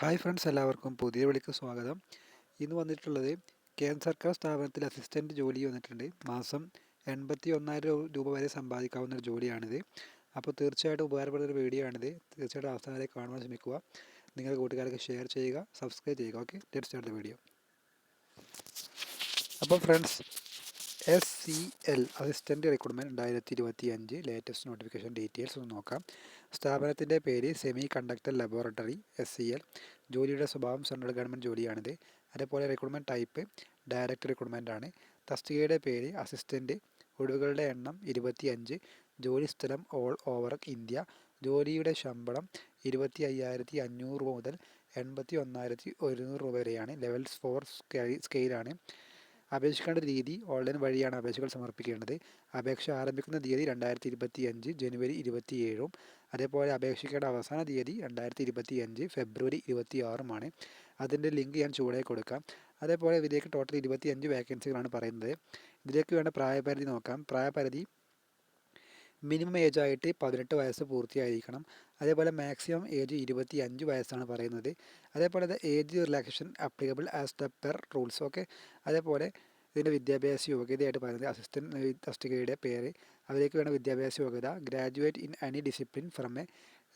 Hi friends എല്ലാവർക്കും പുതിയ വിളിക്ക് സ്വാഗതം. ഇന്ന് വന്നിട്ടുള്ളത് കേന്ദ്ര സർക്കാർ സ്ഥാപനത്തിൽ അസിസ്റ്റന്റ് ജോലി വന്നിട്ടുണ്ട്. മാസം എൺപത്തി ഒന്നായിരം രൂപ വരെ സമ്പാദിക്കാവുന്ന ഒരു ജോലിയാണിത്. അപ്പോൾ തീർച്ചയായിട്ടും ഉപകാരപ്പെടുന്ന ഒരു വീഡിയോ ആണിത്. തീർച്ചയായിട്ടും അവസാനം വരെ കാണുവാൻ ശ്രമിക്കുക. നിങ്ങളുടെ കൂട്ടുകാർക്ക് ഷെയർ ചെയ്യുക സബ്സ്ക്രൈബ് ചെയ്യുക. ഓക്കെ ലെറ്റ് സ്റ്റാർട്ട് വീഡിയോ അപ്പോൾ friends S C L assistant recruitment രണ്ടായിരത്തി ഇരുപത്തി അഞ്ച് ലേറ്റസ്റ്റ് നോട്ടിഫിക്കേഷൻ ഡീറ്റെയിൽസ് ഒന്ന് നോക്കാം. സ്ഥാപനത്തിന്റെ പേര് semiconductor laboratory S C L. ജോലിയുടെ സ്വഭാവം സെൻട്രൽ ഗവൺമെന്റ് ജോലിയാണിത്. അതേപോലെ റിക്രൂട്ട്മെന്റ് ടൈപ്പ് ഡയറക്റ്റ് റിക്രൂട്ട്മെന്റ് ആണ്. തസ്തികയുടെ പേര് അസിസ്റ്റന്റ് ഒഴിവുകളുടെ എണ്ണം ഇരുപത്തി അഞ്ച് ജോലി സ്ഥലം ഓൾ ഓവർ ഇന്ത്യ. ജോലിയുടെ ശമ്പളം ഇരുപത്തി അയ്യായിരത്തി അഞ്ഞൂറ് രൂപ മുതൽ എൺപത്തി ഒന്നായിരത്തി ഒരുന്നൂറ് രൂപ വരെയാണ് ലെവൽസ് ഫോർ സ്കെയിലാണ് അപേക്ഷിക്കേണ്ട രീതി ഓൺലൈൻ വഴിയാണ് അപേക്ഷകൾ സമർപ്പിക്കേണ്ടത്. അപേക്ഷ ആരംഭിക്കുന്ന തീയതി രണ്ടായിരത്തി ഇരുപത്തി അഞ്ച് ജനുവരി ഇരുപത്തി ഏഴും അതേപോലെ അപേക്ഷിക്കേണ്ട അവസാന തീയതി രണ്ടായിരത്തി ഇരുപത്തി അഞ്ച് ഫെബ്രുവരി ഇരുപത്തി ആറുമാണ് അതിന്റെ ലിങ്ക് ഞാൻ ചൂടെ കൊടുക്കാം. അതേപോലെ ഇതിലേക്ക് ടോട്ടൽ ഇരുപത്തി അഞ്ച് വേക്കൻസികളാണ് പറയുന്നത്. ഇതിലേക്ക് വേണ്ട പ്രായപരിധി നോക്കാം. പ്രായപരിധി മിനിമം ഏജ് ആയിട്ട് പതിനെട്ട് വയസ്സ് പൂർത്തിയായിരിക്കണം. അതേപോലെ മാക്സിമം ഏജ് ഇരുപത്തി അഞ്ച് വയസ്സാണ് പറയുന്നത്. അതേപോലെ age relaxation applicable as the per rules okay അതേപോലെ ഇതിന്റെ വിദ്യാഭ്യാസ യോഗ്യതയായിട്ട് പറയുന്നത് അസിസ്റ്റന്റ് തസ്തികയുടെ പേര്. അതിലേക്ക് വേണം വിദ്യാഭ്യാസ യോഗ്യത. Graduate in any discipline from a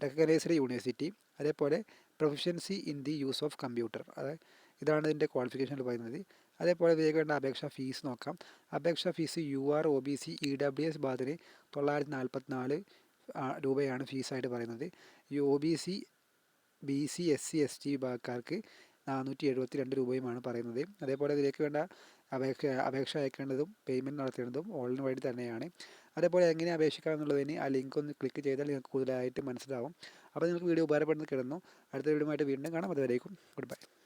recognised university അതേപോലെ proficiency in the use of computer അതായത് ഇതാണ് ഇതിന്റെ ക്വാളിഫിക്കേഷനിൽ പറയുന്നത്. അതേപോലെ ഇതിലേക്ക് വേണ്ട അപേക്ഷാ ഫീസ് നോക്കാം. അപേക്ഷാ fees U R O B C E W S ബാദിന് തൊള്ളായിരത്തി നാൽപ്പത്തിനാല് രൂപയാണ് ഫീസായിട്ട് പറയുന്നത്. ഈ O B C B C S C S T വിഭാഗക്കാർക്ക് നാനൂറ്റി എഴുപത്തി രണ്ട് രൂപയുമാണ് പറയുന്നത്. അതേപോലെ ഇതിലേക്ക് വേണ്ട അപേക്ഷ അപേക്ഷ അയക്കേണ്ടതും പേയ്മെന്റ് നടത്തേണ്ടതും ഓൺലൈൻ വഴി തന്നെയാണ്. അതേപോലെ എങ്ങനെ അപേക്ഷിക്കാം എന്നുള്ളതിന് ആ ലിങ്ക് ഒന്ന് ക്ലിക്ക് ചെയ്താൽ നിങ്ങൾക്ക് കൂടുതലായിട്ട് മനസ്സിലാവും. അപ്പോൾ നിങ്ങൾക്ക് വീഡിയോ ഉപകാരപ്പെടുന്നത് കിടന്നു അടുത്ത വീഡിയോ ആയിട്ട് വീണ്ടും കാണാം. അതുവരേക്കും ഗുഡ് ബൈ